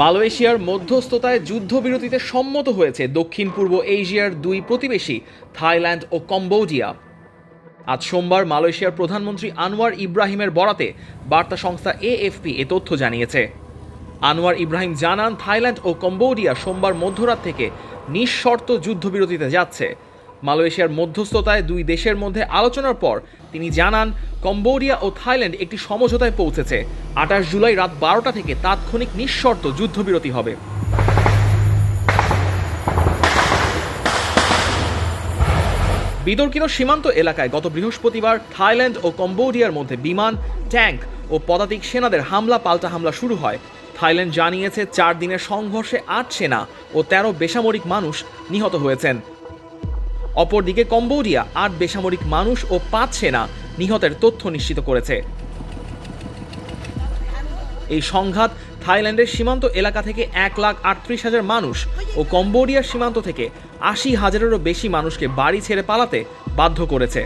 মালয়েশিয়ার মধ্যস্থতায় যুদ্ধবিরতিতে সম্মত হয়েছে দক্ষিণ পূর্ব এশিয়ার দুই প্রতিবেশী, থাইল্যান্ড ও কম্বোডিয়া। আজ সোমবার মালয়েশিয়ার প্রধানমন্ত্রী আনোয়ার ইব্রাহিমের বরাতে বার্তা সংস্থা এএফপি এ তথ্য জানিয়েছে। আনোয়ার ইব্রাহিম জানান, থাইল্যান্ড ও কম্বোডিয়া সোমবার মধ্যরাত থেকে নিঃশর্ত যুদ্ধবিরতিতে যাচ্ছে। মালয়েশিয়ার মধ্যস্থতায় দুই দেশের মধ্যে আলোচনার পর তিনি জানান, কম্বোডিয়া ও থাইল্যান্ড একটি সমঝোতায় পৌঁছেছে। আঠাশ জুলাই রাত বারোটা থেকে তাৎক্ষণিক নিঃশর্ত যুদ্ধবিরতি হবে। বিতর্কিত সীমান্ত এলাকায় গত বৃহস্পতিবার থাইল্যান্ড ও কম্বোডিয়ার মধ্যে বিমান, ট্যাঙ্ক ও পদাতিক সেনাদের হামলা পাল্টা হামলা শুরু হয়। থাইল্যান্ড জানিয়েছে, চার দিনের সংঘর্ষে আট সেনা ও তেরো বেসামরিক মানুষ নিহত হয়েছেন। অপরদিকে কম্বোডিয়া আট বেসামরিক মানুষ ও পাঁচ সেনা নিহতের তথ্য নিশ্চিত করেছে। এই সংঘাত থাইল্যান্ডের সীমান্ত এলাকা থেকে এক লাখ আটত্রিশ হাজার মানুষ ও কম্বোডিয়ার সীমান্ত থেকে আশি হাজারেরও বেশি মানুষকে বাড়ি ছেড়ে পালাতে বাধ্য করেছে।